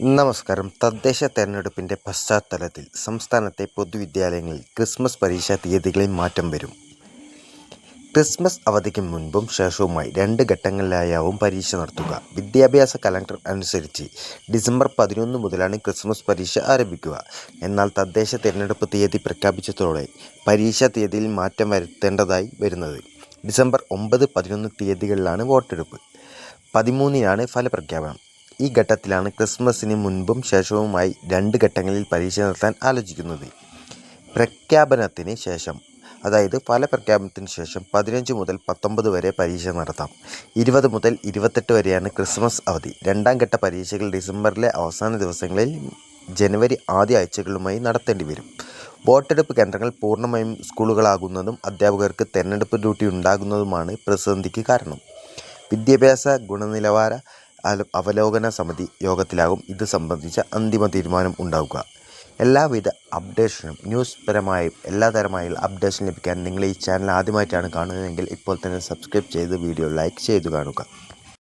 നമസ്കാരം. തദ്ദേശ തെരഞ്ഞെടുപ്പിന്റെ പശ്ചാത്തലത്തിൽ സംസ്ഥാനത്തെ പൊതുവിദ്യാലയങ്ങളിൽ ക്രിസ്മസ് പരീക്ഷാ തീയതികളിൽ മാറ്റം വരും. ക്രിസ്മസ് അവധിക്ക് മുൻപും ശേഷവുമായി രണ്ട് ഘട്ടങ്ങളിലായാവും പരീക്ഷ നടത്തുക. വിദ്യാഭ്യാസ കലണ്ടർ അനുസരിച്ച് ഡിസംബർ പതിനൊന്ന് മുതലാണ് ക്രിസ്മസ് പരീക്ഷ ആരംഭിക്കുക. എന്നാൽ തദ്ദേശ തിരഞ്ഞെടുപ്പ് തീയതി പ്രഖ്യാപിച്ചതോടെ പരീക്ഷാ തീയതിയിൽ മാറ്റം വരുത്തേണ്ടതായി വരുന്നത്. ഡിസംബർ ഒമ്പത് പതിനൊന്ന് തീയതികളിലാണ് വോട്ടെടുപ്പ്. പതിമൂന്നിനാണ് ഫലപ്രഖ്യാപനം. ഈ ഘട്ടത്തിലാണ് ക്രിസ്മസിന് മുൻപും ശേഷവുമായി രണ്ട് ഘട്ടങ്ങളിൽ പരീക്ഷ നടത്താൻ ആലോചിക്കുന്നത്. പ്രഖ്യാപനത്തിന് ശേഷം അതായത് ഫലപ്രഖ്യാപനത്തിന് ശേഷം പതിനഞ്ച് മുതൽ പത്തൊമ്പത് വരെ പരീക്ഷ നടത്താം. ഇരുപത് മുതൽ ഇരുപത്തെട്ട് വരെയാണ് ക്രിസ്മസ് അവധി. രണ്ടാം ഘട്ട പരീക്ഷകൾ ഡിസംബറിലെ അവസാന ദിവസങ്ങളിൽ ജനുവരി ആദ്യ ആഴ്ചകളുമായി നടത്തേണ്ടി വരും. വോട്ടെടുപ്പ് കേന്ദ്രങ്ങൾ പൂർണമായും സ്കൂളുകളാകുന്നതും അധ്യാപകർക്ക് തെരഞ്ഞെടുപ്പ് ഡ്യൂട്ടി ഉണ്ടാകുന്നതുമാണ് പ്രതിസന്ധിക്ക് കാരണം. വിദ്യാഭ്യാസ ഗുണനിലവാര അവലോകന സമിതി യോഗത്തിലാകും. ഇത് സംബന്ധിച്ച അന്തിമ തീരുമാനം ഉണ്ടാവുക. എല്ലാവിധ അപ്ഡേഷനും ന്യൂസ് പരമായും എല്ലാ തരമായുള്ള അപ്ഡേഷൻ ലഭിക്കാൻ നിങ്ങൾ ഈ ചാനൽ ആദ്യമായിട്ടാണ് കാണുന്നതെങ്കിൽ ഇപ്പോൾ തന്നെ സബ്സ്ക്രൈബ് ചെയ്ത് വീഡിയോ ലൈക്ക് ചെയ്ത് കാണുക.